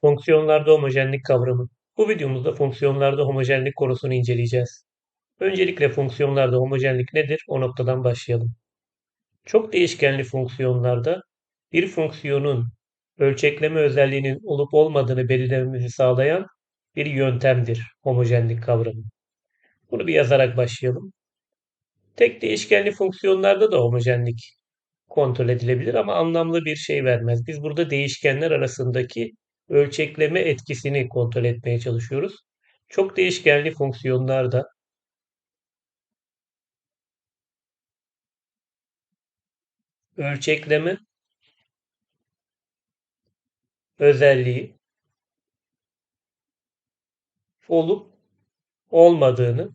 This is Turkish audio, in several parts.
Fonksiyonlarda homojenlik kavramı. Bu videomuzda fonksiyonlarda homojenlik konusunu inceleyeceğiz. Öncelikle fonksiyonlarda homojenlik nedir? O noktadan başlayalım. Çok değişkenli fonksiyonlarda bir fonksiyonun ölçekleme özelliğinin olup olmadığını belirlememizi sağlayan bir yöntemdir homojenlik kavramı. Bunu bir yazarak başlayalım. Tek değişkenli fonksiyonlarda da homojenlik kontrol edilebilir ama anlamlı bir şey vermez. Biz burada değişkenler arasındaki ölçekleme etkisini kontrol etmeye çalışıyoruz. Çok değişkenli fonksiyonlarda ölçekleme özelliği olup olmadığını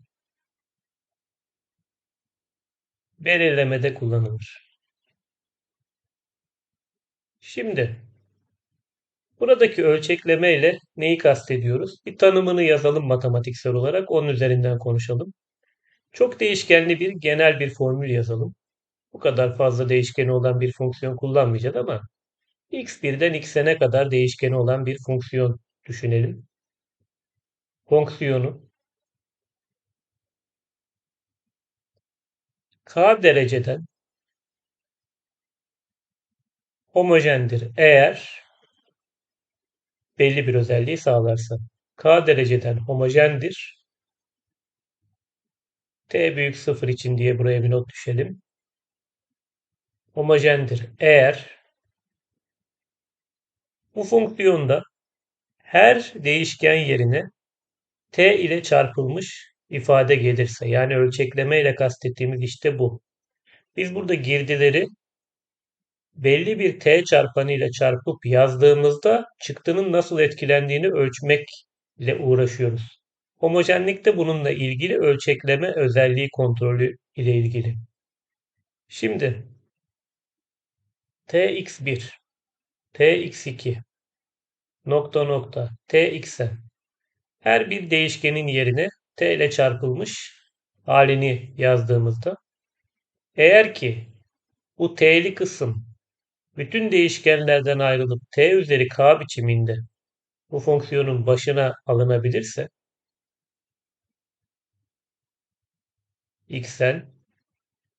belirlemede kullanılır. Şimdi buradaki ölçekleme ile neyi kastediyoruz? Bir tanımını yazalım matematiksel olarak. Onun üzerinden konuşalım. Çok değişkenli bir genel bir formül yazalım. Bu kadar fazla değişkeni olan bir fonksiyon kullanmayacağız ama x1'den x'e kadar değişkeni olan bir fonksiyon düşünelim. Fonksiyonu k dereceden homojendir eğer belli bir özelliği sağlarsa. k dereceden homojendir. t büyük 0 için diye buraya bir not düşelim. Homojendir eğer bu fonksiyonda her değişken yerine t ile çarpılmış ifade gelirse yani ölçekleme ile kastettiğimiz işte bu. Biz burada girdileri belli bir t çarpanı ile çarpıp yazdığımızda çıktının nasıl etkilendiğini ölçmekle uğraşıyoruz. Homojenlik de bununla ilgili ölçekleme özelliği kontrolü ile ilgili. Şimdi tx1 tx2 nokta nokta tx'e her bir değişkenin yerine t ile çarpılmış halini yazdığımızda eğer ki bu t'li kısım bütün değişkenlerden ayrılıp t üzeri k biçiminde bu fonksiyonun başına alınabilirse xn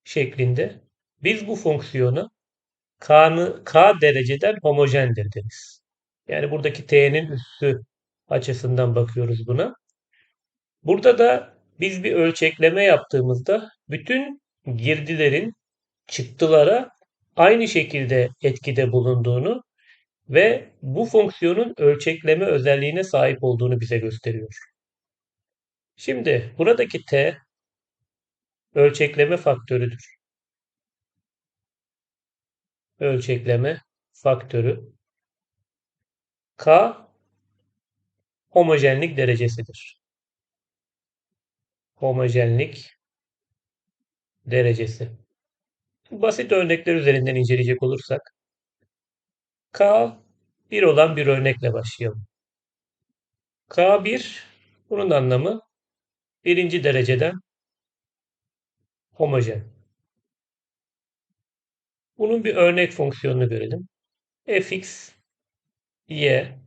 şeklinde biz bu fonksiyonu k'nı k dereceden homojendir deriz. Yani buradaki t'nin üssü açısından bakıyoruz buna. Burada da biz bir ölçekleme yaptığımızda bütün girdilerin çıktılara aynı şekilde etkide bulunduğunu ve bu fonksiyonun ölçekleme özelliğine sahip olduğunu bize gösteriyor. Şimdi buradaki t ölçekleme faktörüdür. Ölçekleme faktörü k homojenlik derecesidir. Homojenlik derecesi. Basit örnekler üzerinden inceleyecek olursak K 1 olan bir örnekle başlayalım. K1 bunun anlamı birinci dereceden homojen. Bunun bir örnek fonksiyonunu görelim. fx, y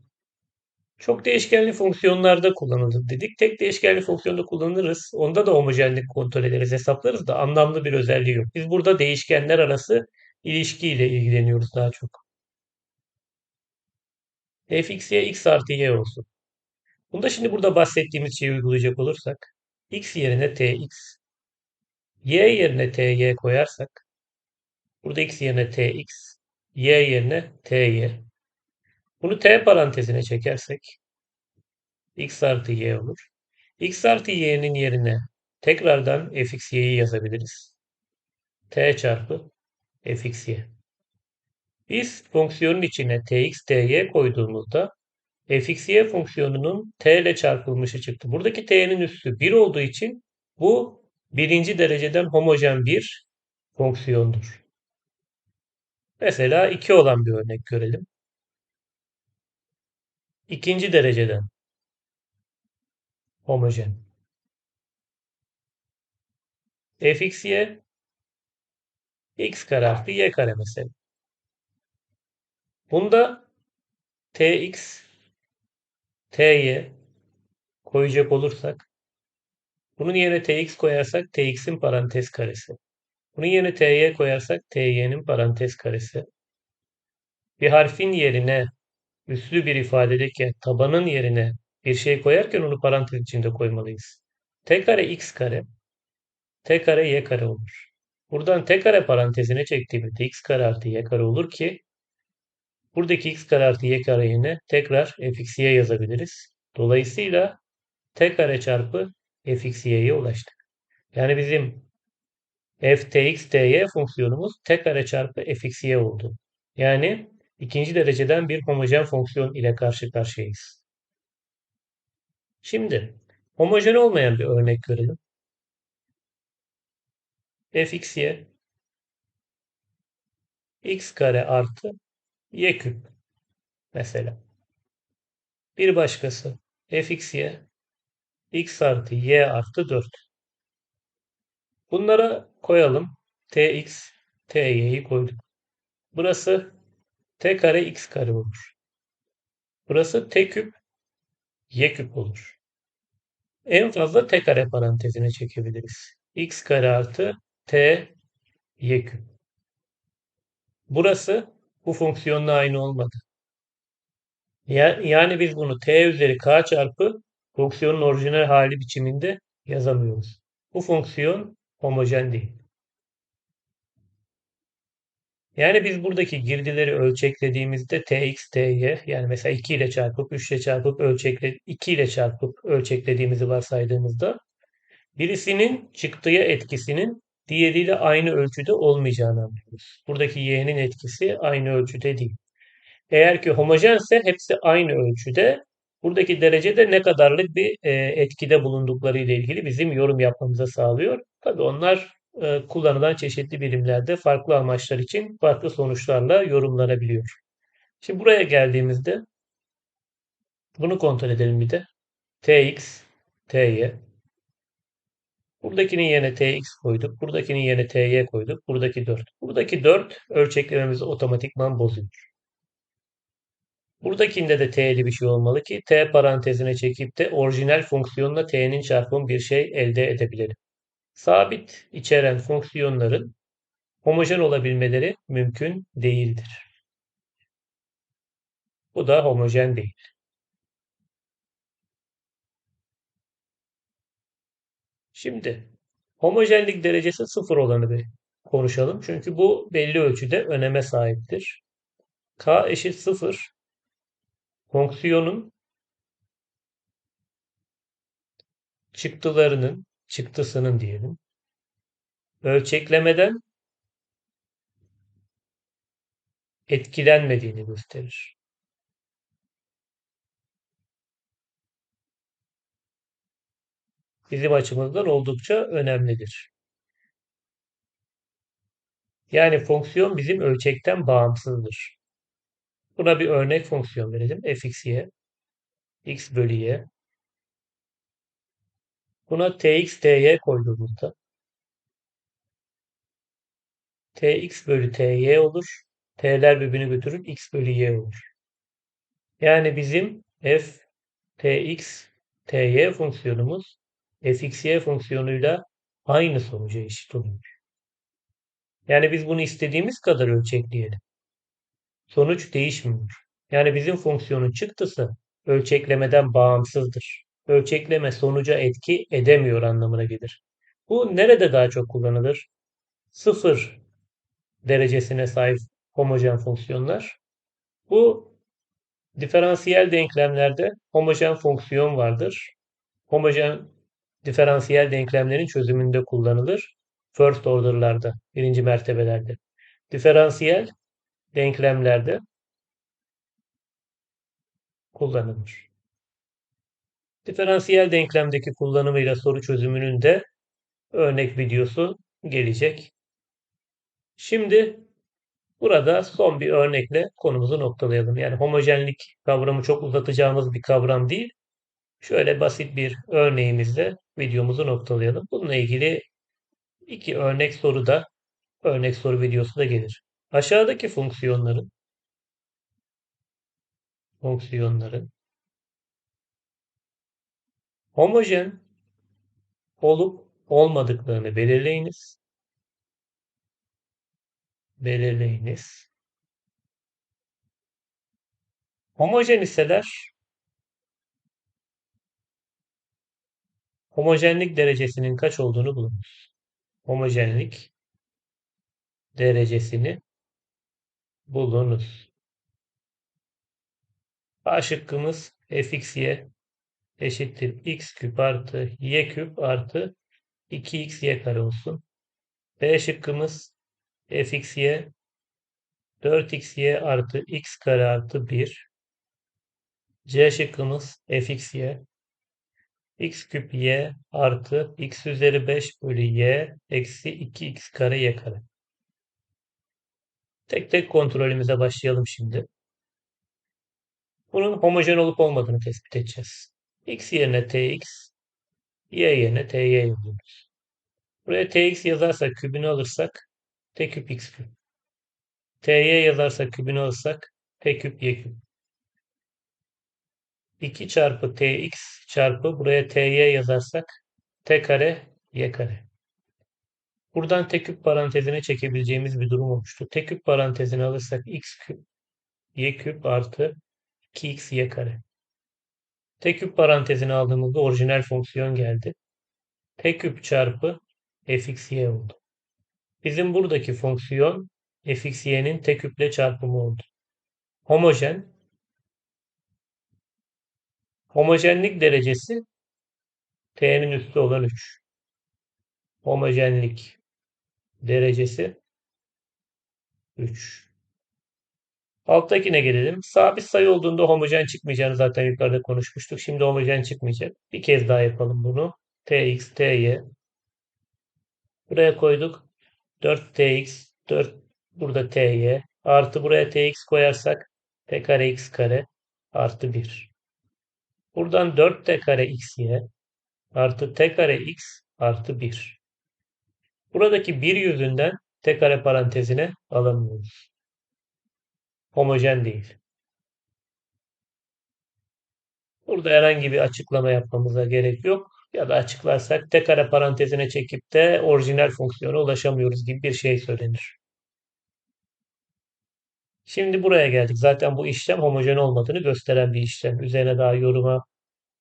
çok değişkenli fonksiyonlarda kullanılır dedik. Tek değişkenli fonksiyonda kullanırız. Onda da homojenlik kontrol ederiz, hesaplarız da anlamlı bir özelliği yok. Biz burada değişkenler arası ilişkiyle ilgileniyoruz daha çok. fx'ye x artı y olsun. Bunda şimdi burada bahsettiğimiz şeyi uygulayacak olursak x yerine tx, y yerine ty koyarsak burada x yerine tx, y yerine ty. Bunu t parantezine çekersek x artı y olur. x artı y'nin yerine tekrardan fx y'yi yazabiliriz. t çarpı fx y. Biz fonksiyonun içine tx ty koyduğumuzda fxy fonksiyonunun t ile çarpılmışı çıktı. Buradaki t'nin üssü 1 olduğu için bu birinci dereceden homojen bir fonksiyondur. Mesela 2 olan bir örnek görelim. İkinci dereceden homojen. fxy x kare artı y kare mesela. Bunda tx ty koyacak olursak bunun yerine tx koyarsak tx'in parantez karesi. Bunun yerine ty koyarsak ty'nin parantez karesi. Bir harfin yerine üslü bir ifadedeki tabanın yerine bir şey koyarken onu parantez içinde koymalıyız. t kare x kare t kare y kare olur. Buradan t kare parantezine çektiğimizde x kare artı y kare olur ki buradaki x kare artı y kare yerine tekrar fx y yazabiliriz. Dolayısıyla t kare çarpı fx y'ye ulaştık. Yani bizim f tx ty fonksiyonumuz t kare çarpı fx y oldu. Yani ikinci dereceden bir homojen fonksiyon ile karşı karşıyayız. Şimdi homojen olmayan bir örnek görelim. fxy x kare artı y küp mesela. Bir başkası fxy x artı y artı 4. Bunlara koyalım. tx, ty'yi koyduk. Burası t kare x kare olur. Burası t küp y küp olur. En fazla t kare parantezine çekebiliriz. x kare artı t y küp. Burası bu fonksiyonla aynı olmadı. Yani biz bunu t üzeri k çarpı fonksiyonun orijinal hali biçiminde yazamıyoruz. Bu fonksiyon homojen değil. Yani biz buradaki girdileri ölçeklediğimizde tx, ty yani mesela 2 ile çarpıp 3 ile çarpıp ölçekle 2 ile çarpıp ölçeklediğimizi varsaydığımızda birisinin çıktıya etkisinin diğeriyle aynı ölçüde olmayacağını anlıyoruz. Buradaki y'nin etkisi aynı ölçüde değil. Eğer ki homojense hepsi aynı ölçüde. Buradaki derece de ne kadarlık bir e, etkide bulundukları ile ilgili bizim yorum yapmamıza sağlıyor. Tabii onlar kullanılan çeşitli birimlerde farklı amaçlar için farklı sonuçlarla yorumlanabiliyor. Şimdi buraya geldiğimizde bunu kontrol edelim bir de. tx, ty. Buradakinin yerine tx koyduk. Buradakinin yerine ty koyduk. Buradaki 4. Buradaki 4 ölçeklememizi otomatikman bozuyor. Buradakinde de t'li bir şey olmalı ki t parantezine çekip de orijinal fonksiyonla t'nin çarpımı bir şey elde edebilelim. Sabit içeren fonksiyonların homojen olabilmeleri mümkün değildir. Bu da homojen değil. Şimdi homojenlik derecesi sıfır olanı bir konuşalım. Çünkü bu belli ölçüde öneme sahiptir. K eşit sıfır fonksiyonun çıktılarının, çıktısının diyelim, ölçeklemeden etkilenmediğini gösterir. Bizim açımızdan oldukça önemlidir. Yani fonksiyon bizim ölçekten bağımsızdır. Buna bir örnek fonksiyon verelim. fx y x bölü y. Buna tx ty koyduğumuzda tx bölü ty olur. t'ler birbirini götürür. x bölü y olur. Yani bizim f tx ty fonksiyonumuz fxy fonksiyonuyla aynı sonuca eşit oluyor. Yani biz bunu istediğimiz kadar ölçekleyelim. Sonuç değişmiyor. Yani bizim fonksiyonun çıktısı ölçeklemeden bağımsızdır. Ölçekleme sonuca etki edemiyor anlamına gelir. Bu nerede daha çok kullanılır? Sıfır derecesine sahip homojen fonksiyonlar. Bu diferansiyel denklemlerde homojen fonksiyon vardır. Homojen diferansiyel denklemlerin çözümünde kullanılır. First order'larda, birinci mertebelerde. Diferansiyel denklemlerde kullanılır. Diferansiyel denklemdeki kullanımıyla soru çözümünün de örnek videosu gelecek. Şimdi burada son bir örnekle konumuzu noktalayalım. Yani homojenlik kavramı çok uzatacağımız bir kavram değil. Şöyle basit bir örneğimizle videomuzu noktalayalım. Bununla ilgili iki örnek soru da örnek soru videosu da gelir. Aşağıdaki fonksiyonların fonksiyonların Homojen olup olmadıklarını belirleyiniz. Belirleyiniz. Homojen iseler homojenlik derecesinin kaç olduğunu bulunuz. Homojenlik derecesini bulunuz. A şıkkımız fxy eşittir x küp artı y küp artı 2xy kare olsun. B şıkkımız fxy 4xy artı x kare artı 1. C şıkkımız fxy x küp y artı x üzeri 5 bölü y eksi 2x kare y kare. Tek tek kontrolümüze başlayalım şimdi. Bunun homojen olup olmadığını tespit edeceğiz. X yerine tx, y yerine ty yazıyoruz. Buraya tx yazarsak kübünü alırsak t küp x küp. ty yazarsak kübünü alırsak t küp y küp. 2 çarpı tx çarpı buraya ty yazarsak t kare y kare. Buradan t küp parantezine çekebileceğimiz bir durum olmuştu. T küp parantezine alırsak x küp y küp artı 2x y kare. T küp parantezine aldığımızda orijinal fonksiyon geldi. T küp çarpı fx y oldu. Bizim buradaki fonksiyon fx y'nin t küple çarpımı oldu. Homojen Homojenlik derecesi T'nin üstü olan 3. Homojenlik derecesi 3. Alttakine gelelim. Sabit sayı olduğunda homojen çıkmayacağını zaten yukarıda konuşmuştuk. Şimdi homojen çıkmayacak. Bir kez daha yapalım bunu. Tx, Ty. Buraya koyduk. 4Tx, 4 burada Ty. Artı buraya Tx koyarsak T kare x kare artı 1. Buradan 4t kare xy artı t kare x artı 1. Buradaki 1 yüzünden t kare parantezine alamıyoruz. Homojen değil. Burada herhangi bir açıklama yapmamıza gerek yok. Ya da açıklarsak t kare parantezine çekip de orijinal fonksiyona ulaşamıyoruz gibi bir şey söylenir. Şimdi buraya geldik. Zaten bu işlem homojen olmadığını gösteren bir işlem. Üzerine daha yoruma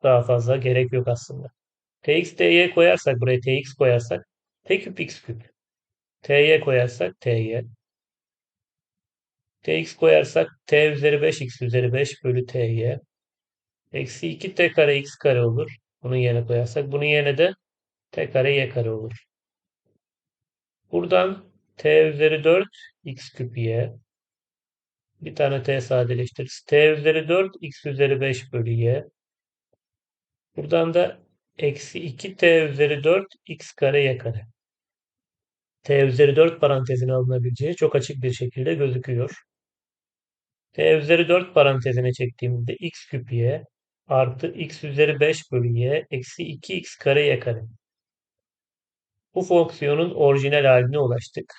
daha fazla gerek yok aslında. Tx, ty koyarsak buraya tx koyarsak t küp x küp. ty koyarsak ty. Tx koyarsak t üzeri 5 x üzeri 5 bölü ty. Eksi 2 t kare x kare olur. Bunun yerine koyarsak. Bunun yerine de t kare y kare olur. Buradan t üzeri 4 x küp y. Bir tane t sadeleştiririz. t üzeri 4 x üzeri 5 bölü y. Buradan da eksi 2t üzeri 4 x kare y kare. t üzeri 4 parantezine alınabileceği çok açık bir şekilde gözüküyor. T üzeri 4 parantezine çektiğimizde x küp y artı x üzeri 5 bölü y eksi 2x kare y kare. Bu fonksiyonun orijinal haline ulaştık.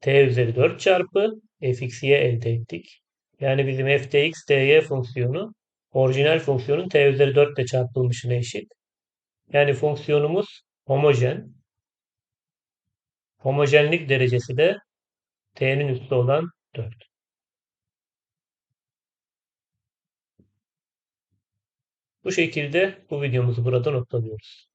t üzeri 4 çarpı fxy elde ettik. Yani bizim ftx ty fonksiyonu orijinal fonksiyonun t üzeri 4 ile çarpılmışına eşit. Yani fonksiyonumuz homojen. Homojenlik derecesi de t'nin üstü olan 4. Bu şekilde bu videomuzu burada noktalıyoruz.